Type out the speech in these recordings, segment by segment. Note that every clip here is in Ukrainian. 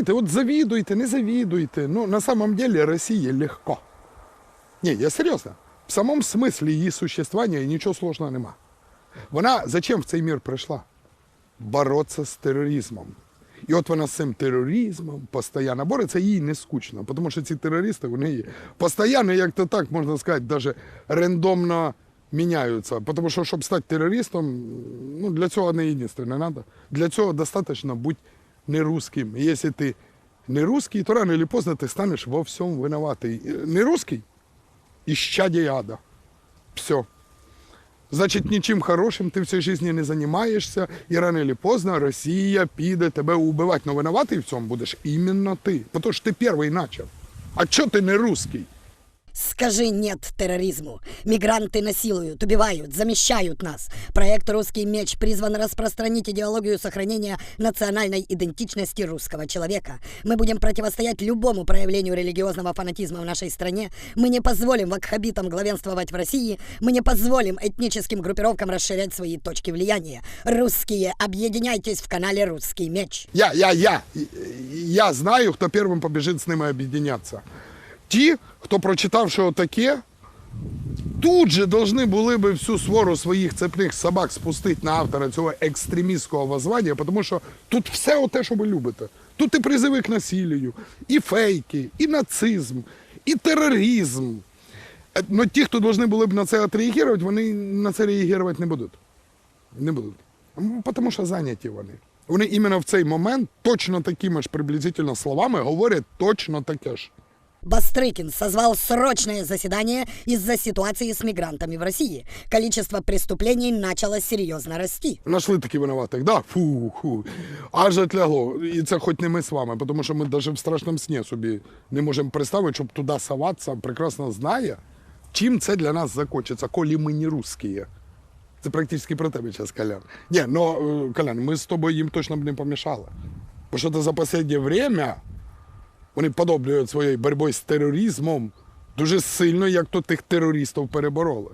знаєте, от завідуйте, не завідуйте. Ну, на самом деле Росії легко. Ні, я серйозно. В самому смислі її существування нічого сложного нема. Вона зачем в цей мір прийшла? Бороться з тероризмом. І от вона з цим тероризмом постійно бореться, їй не скучно, тому що ці терористи, вони постійно, як то так, можна сказати, навіть рандомно міняються. Тому що, щоб стати терористом, ну, для цього не єдине не треба. Для цього достатньо бути не русским. Якщо ти не русский, то рано или поздно ти станеш во всьому винуватий. Не русский? Исчадие ада. Все. Значить, нічим хорошим ти в цій не займаєшся, і рано чи поздно Росія піде тебе убивати. Но винуватий в цьому будеш іменно ти. Тому що ти перший начав. А чого ти не русский? Скажи нет терроризму. Мигранты насилуют, убивают, замещают нас. Проект «Русский меч» призван распространить идеологию сохранения национальной идентичности русского человека. Мы будем противостоять любому проявлению религиозного фанатизма в нашей стране. Мы не позволим вакхабитам главенствовать в России. Мы не позволим этническим группировкам расширять свои точки влияния. Русские, объединяйтесь в канале «Русский меч». Я, я, я. Я знаю, хто першим побіжить з ними об'єднатися. Ті, хто прочитав, що таке, тут же должны були би всю свору своїх цепних собак спустити на автора цього екстремістського воззвання, тому що тут все те, що ви любите. Тут і призиви к насиллю, і фейки, і нацизм, і тероризм. Е, Но ті, хто повинні були б на це відреагувати, вони на це реагувати не будуть. Не будуть. Ну, Тому що зайняті вони. Вони іменно в цей момент точно такими ж приблизительно словами говорять точно таке ж. Бастрыкин созвал срочное заседание из-за ситуации с мигрантами в России. Количество преступлений начало серьезно расти. Нашли такі винуватих, да? Фу, фу. Аж отлягло. І це хоч не ми з вами, тому що ми навіть в страшному сні собі не можемо представити, щоб туди соватися, прекрасно знає, чим це для нас закончиться, коли ми не русські. Це практично про тебе зараз, Колян. Ні, ну, е, Колян, ми з тобою їм точно б не помішали. Бо що то за останнє время вони подоблюють своєю боротьбою з тероризмом дуже сильно, як то тих терористів перебороли.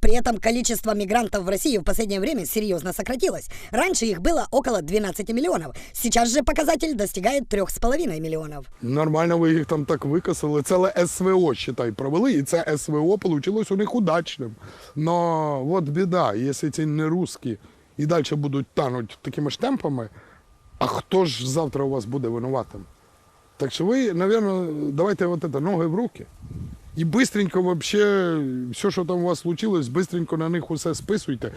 При этом количество мигрантов в России в последнее время серьезно сократилось. Раньше их было около 12 миллионов. Сейчас же показатель достигает 3,5 миллионов. Нормально ви їх там так викосили. Це СВО, считай, провели, і це СВО вийшло у них удачним. Но от біда, якщо ці не русські і далі будуть тануть такими ж темпами, а хто ж завтра у вас буде винуватим? Так що ви, мабуть, давайте вот это, ноги в руки. І быстренько вообще, все, що там у вас случилось, быстренько на них усе списуйте,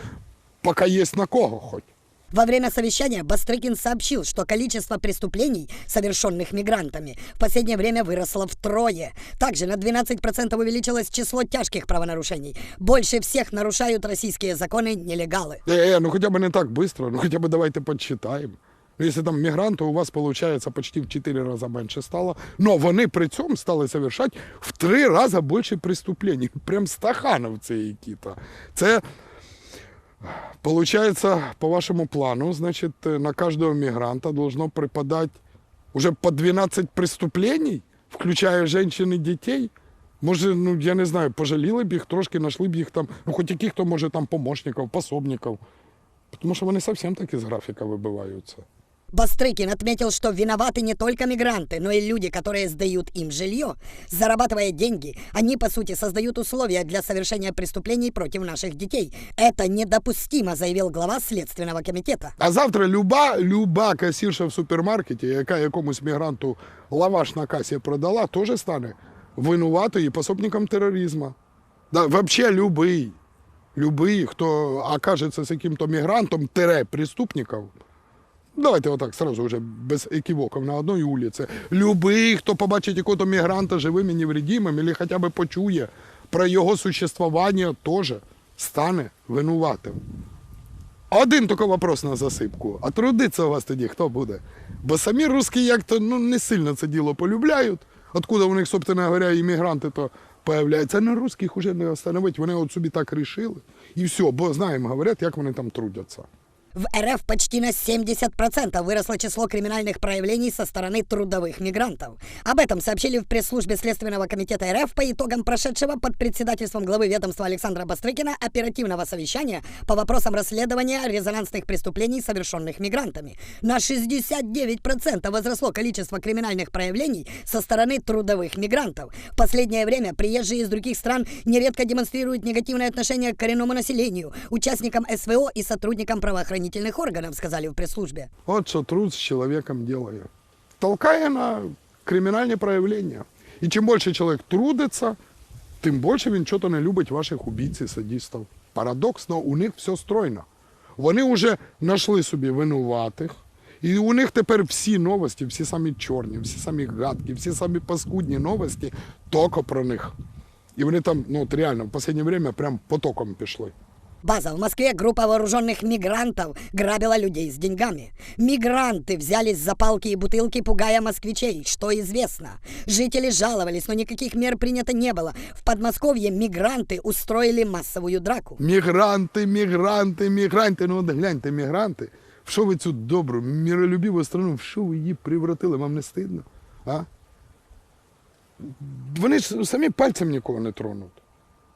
поки є на кого хоч. Во время совещания Бастрыкин сообщил, что количество преступлений, совершенных мигрантами, в последнее время выросло втрое. Также на 12% увеличилось число тяжких правонарушений. Больше всех нарушают российские законы нелегалы. Э, э, ну хотя бы не так быстро, ну хотя бы давайте подсчитаем. Ну, Если там мигранты у вас получается почти в 4 раза меньше стало, но вони при цьому стали совершать в 3 рази більше преступлений. Прям стахановці які-то. Це Получается, по вашему плану, значит, на каждого мигранта должно припадать уже по 12 преступлений, включая женщин и детей. Може, ну я не знаю, пожаліли б їх трошки, знайшли б їх там, ну хоч яких то може там помощників, пособників. Тому що вони зовсім таки з графіка вибиваються. Бастрыкин отметил, что виноваты не только мигранты, но и люди, которые сдают им жилье. Зарабатывая деньги, они, по сути, создают условия для совершения преступлений против наших детей. Это недопустимо, заявил глава Следственного комитета. А завтра люба, люба касірша в супермаркеті, яка якомусь мігранту лаваш на касі продала, теж стане винуватою і пособником тероризму. Да, вообще любий, любий, хто окажеться з яким-то мігрантом, тире преступником, Давайте отак сразу вже без еківоків на одній вулиці. Любий, хто побачить якого-то мігранта живим і невредимим, або хоча б почує про його существування, теж стане винуватим. Один тільки вопрос на засипку. А трудиться у вас тоді хто буде? Бо самі русські як-то ну, не сильно це діло полюбляють. Откуда у них, собственно говоря, іммігранти то появляються. На русських уже не остановить. Вони от собі так рішили. І все, бо знаємо, говорять, як вони там трудяться. В РФ почти на 70% выросло число криминальных проявлений со стороны трудовых мигрантов. Об этом сообщили в пресс-службе Следственного комитета РФ по итогам прошедшего под председательством главы ведомства Александра Бастрыкина оперативного совещания по вопросам расследования резонансных преступлений, совершенных мигрантами. На 69% возросло количество криминальных проявлений со стороны трудовых мигрантов. В последнее время приезжие из других стран нередко демонстрируют негативное отношение к коренному населению, участникам СВО и сотрудникам правоохранительных органов, сказали в пресс-службе. От що труд з чоловіком делає. Толкає на кримінальні проявлення. І чим більше чоловік трудиться, тим більше він чого не любить ваших убійць і садистів. Парадоксно, у них все стройно. Вони вже знайшли собі винуватих, і у них тепер всі новості, всі самі чорні, всі самі гадкі, всі самі паскудні новості тільки про них. І вони там, ну от реально, в останнє время прям потоком пішли. База. В Москве группа вооруженных мигрантов грабила людей с деньгами. Мигранты взялись за палки и бутылки, пугая москвичей, что известно. Жители жаловались, но никаких мер принято не было. В Подмосковье мигранты устроили массовую драку. Мігранти, мігранти, мігранти. Ну от гляньте, мігранти. В що ви цю добру, миролюбиву страну, в що ви її превратили? Вам не стидно? А? Вони ж самі пальцем нікого не тронуть.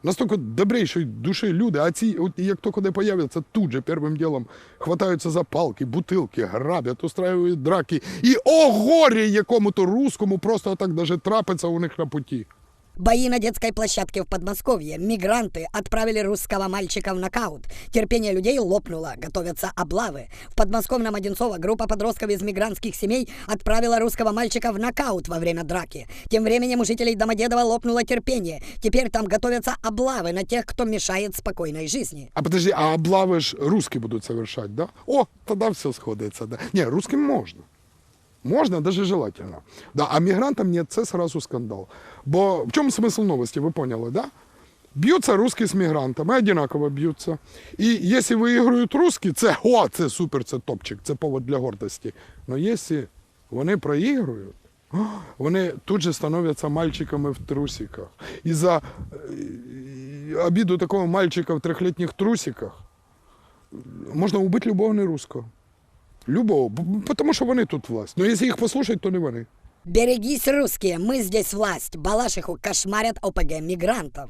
Настільки добрейшої душі люди, а ці, от як тільки не появляться, тут же першим ділом хватаються за палки, бутилки, грабять, устраюють драки. І о горі якому-то русскому просто так даже трапиться у них на путі. Бои на детской площадке в Подмосковье. Мигранты отправили русского мальчика в нокаут. Терпение людей лопнуло, готовятся облавы. В подмосковном Одинцово группа подростков из мигрантских семей отправила русского мальчика в нокаут во время драки. Тем временем у жителей Домодедова лопнуло терпение. Теперь там готовятся облавы на тех, кто мешает спокойной жизни. А подожди, а облави ж русські будуть совершать, да? О, тоді все сходиться, да. Ні, русским можна. Можна, даже желательно. Да, а мігрантам ні, це сразу скандал. Бо в чому смисл новості, ви поняли, да? Б'ються русські з мігрантами, одинаково б'ються. І якщо виіграють русські, це о, це супер, це топчик, це повод для гордості. Но якщо вони проігрують, вони тут же становляться мальчиками в трусиках. І за е, обіду такого мальчика в трехлітніх трусиках можна убити любого не русского. Любого, тому що вони тут власть. Ну, якщо їх послухають, то не вони. Берегись, русские, мы здесь власть. Балашиху кошмарят ОПГ мигрантов.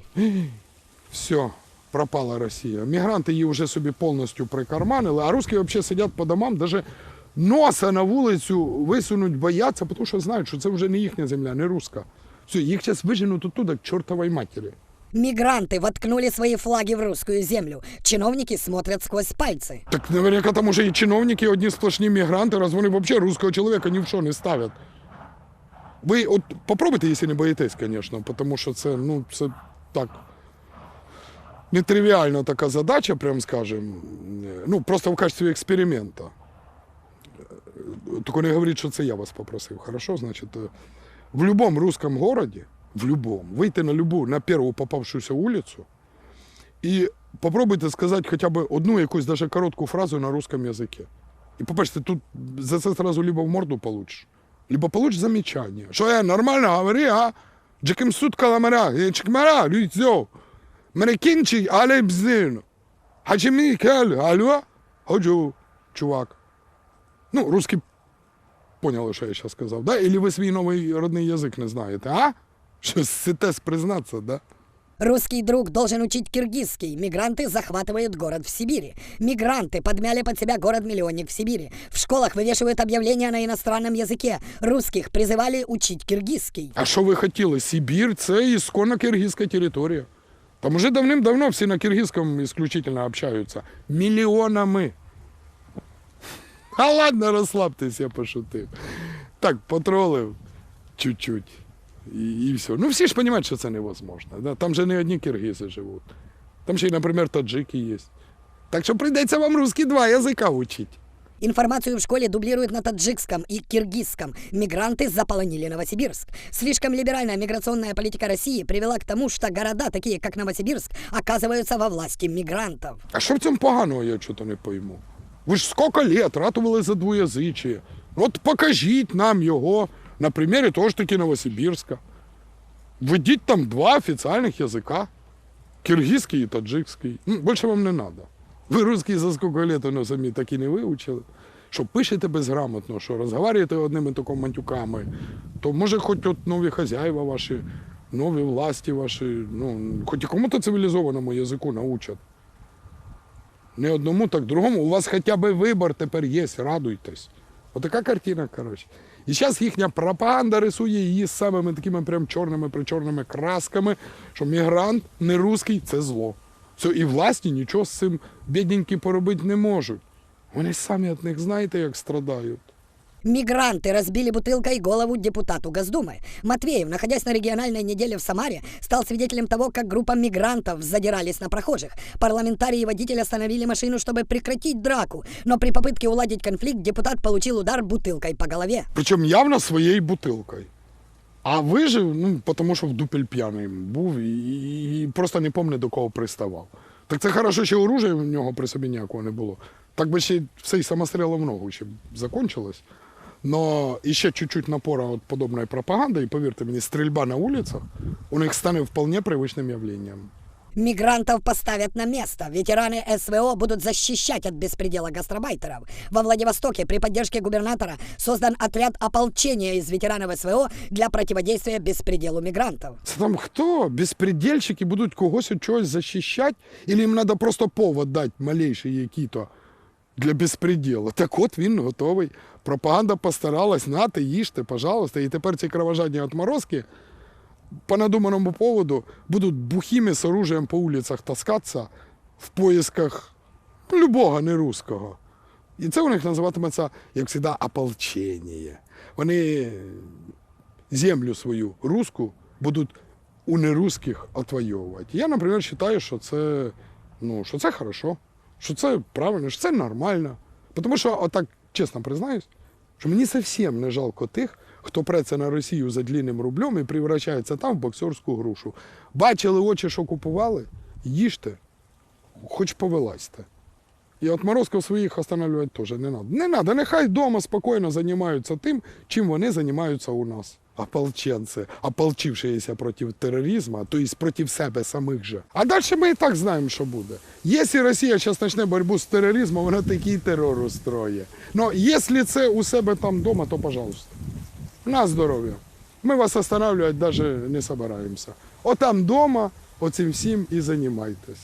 Все, пропала Росія. Мігранти її вже собі повністю прикарманили, а русські взагалі сидять по домам, навіть носа на вулицю висунуть бояться, тому що знають, що це вже не їхня земля, не руська. Все, їх зараз виженуть оттуда к чортовій матері. Мигранты воткнули свои флаги в русскую землю. Чиновники смотрят сквозь пальцы. Так наверняка там уже і чиновники одні сплошні мігранти, раз вони взагалі русского чоловіка ні в що не ставлять. Ви от попробуйте, якщо не боїтесь, звісно, тому що це, ну, це так. Нетривіальна така задача, прям скажем, ну, просто в качестві експеримента. Тільки не говоріть, що це я вас попросив. Хорошо, значить, е, в будь-якому русском городі, в любом, вийти на любу, на першу попавшуюся вулицю і попробуйте сказати хоча б одну якусь даже коротку фразу на русском язике. І побачите, тут за це сразу либо в морду получиш, либо получиш замечання. Що я нормально говори, а? Джеким суд каламара, чекмара, люйцьо. Мерекінчик, але бзин. Хачемі кель, алло? Ходжу, чувак. Ну, русські поняли, що я зараз сказав, да? Или ви свій новий родний язик не знаєте, а? Що ситес признатися, да? Русский друг должен учить киргизский. Мигранты захватывают город в Сибири. Мигранты подмяли под себя город-миллионник в Сибири. В школах вывешивают объявления на иностранном языке. Русских призывали учить киргизский. А що ви хотіли? Сибір це ісконно киргизька територія. Там уже давним-давно всі на киргизькому исключительно общаються. Мільйонами. А ладно, розслабтесь, я пошутив. Так, потролив чуть-чуть. І, і все. Ну всі ж розуміють, що це невозможно. Да? Там же не одні киргизи живуть. Там ще й, наприклад, таджики є. Так що прийдеться вам русські два язика учити. Информацию в школе дублируют на таджикском и киргизском. Мигранты заполонили Новосибирск. Слишком либеральная миграционная политика России привела к тому, что города, такие как Новосибирск, оказываются во власти мигрантов. А що в цьому поганого, я чого не пойму? Ви ж скільки літ ратували за двоязичие. От покажіть нам його на примірі того ж таки Новосибірська. Введіть там два офіційних язика. Киргизький і таджикський. Ну, більше вам не треба. Ви русський за скільки лет воно самі так і не вивчили. Що пишете безграмотно, що розговорюєте одними тільки матюками, то може хоч от нові хазяїва ваші, нові власті ваші, ну, хоч кому-то цивілізованому язику научать. Не одному, так другому. У вас хоча б вибор тепер є, радуйтесь. Отака картина, коротше. І зараз їхня пропаганда рисує її з самими такими прям чорними причорними красками, що мігрант не русський це зло. Все, і власні нічого з цим бідненькі поробити не можуть. Вони самі від них знаєте, як страдають. Мигранты разбили бутылкой голову депутату Госдумы. Матвеев, находясь на региональной неделе в Самаре, стал свидетелем того, как группа мигрантов задирались на прохожих. Парламентарии и водитель остановили машину, чтобы прекратить драку, но при попытке уладить конфликт депутат получил удар бутылкой по голове. Причому явно своєю бутилкою. А вижив, ну, тому що в дупель п'яний був і, і, і просто не пам'ятаю, до кого приставав. Так це хорошо, що оружия в нього при собі ніякого не було. Так би ще все й самострілом в ногу ще б закончилось. Но ще чуть-чуть напора от подобної пропаганди, і повірте мені, стрільба на вулицях у них стане вполне привичним явленням. Мигрантов поставят на место. Ветераны СВО будут защищать от беспредела гастробайтеров. Во Владивостоке при поддержке губернатора создан отряд ополчения из ветеранов СВО для противодействия беспределу мигрантов. Це там хто? Безпредельщики будуть когось від чогось захищати? Или їм треба просто повод дати малейший який-то Для безпреділу? Так от він готовий. Пропаганда постаралась, нате, їжте, пожалуйста. І тепер ці кровожадні отморозки по надуманому поводу будуть бухими з оружием по вулицях таскатися в поисках любого нерусского. І це у них називатиметься, як завжди, ополчення. Вони землю свою русську будуть у нерусских отвоювати. Я, наприклад, вважаю, що це, ну, що це хорошо, що це правильно, що це нормально. Тому що, отак, чесно признаюсь, що мені зовсім не жалко тих, хто преться на Росію за длинним рублем і превращається там в боксерську грушу. Бачили очі, що купували, їжте, хоч повилазьте. І отморозків своїх останавливати теж не треба. Не треба, нехай вдома спокійно займаються тим, чим вони займаються у нас. Ополченці, ополчившися проти тероризму, то есть проти себе самих же. А далі ми і так знаємо, що буде. Якщо Росія зараз почне боротьбу з тероризмом, вона такий терор устроє. Ну, якщо це у себе там вдома, то пожалуйста. На здоров'я. Ми вас останавливати навіть не собираємося. Отам вдома, оцим всім і займайтесь.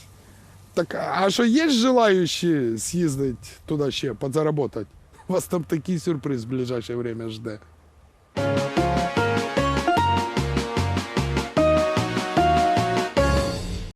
Так, а що є желаючі з'їздити туди ще, підзаработати? Вас там такий сюрприз в ближайшее время жде.